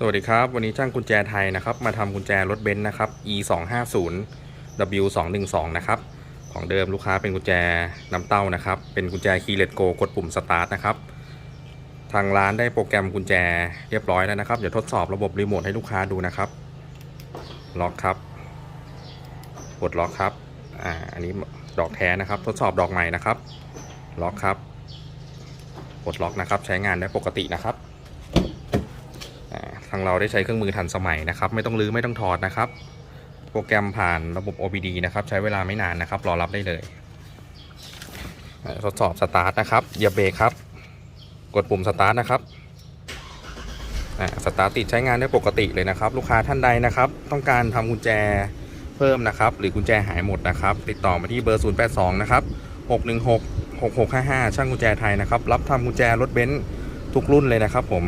สวัสดีครับ วันนี้ช่างกุญแจไทยนะครับ มาทำกุญแจรถเบนซ์นะครับ e 2 5 0 w 2 1 2นะครับ ของเดิมลูกค้าเป็นกุญแจน้ำเต้านะครับ เป็นกุญแจคีย์เลตโกกดปุ่มสตาร์ทนะครับ ทางร้านได้โปรแกรมกุญแจเรียบร้อยแล้วนะครับ เดี๋ยวทดสอบระบบรีโมทให้ลูกค้าดูนะครับ ล็อกครับกดล็อกครับ อ่า อันนี้ดอกแท้นะครับ ทดสอบดอกใหม่นะครับ ล็อกครับ กดล็อกนะครับ ใช้งานได้ปกตินะครับางเราได้ใช้เครื่องมือทันสมัยนะครับ ไม่ต้องรื้อไม่ต้องถอดนะครับ โปรแกรมผ่านระบบ OBD นะครับ ใช้เวลาไม่นานนะครับ รอรับได้เลย ทดสอบสตาร์ทนะครับเหยียบเบรกครับ กดปุ่มสตาร์ทนะครับสตาร์ทติดใช้งานได้ปกติเลยนะครับ ลูกค้าท่านใดนะครับ ต้องการทำกุญแจเพิ่มนะครับ หรือกุญแจหายหมดนะครับ ติดต่อมาที่เบอร์ 082 นะครับ 616 6655 ช่างกุญแจไทยนะครับ รับทำกุญแจรถเบนซ์ทุกรุ่นเลยนะครับผม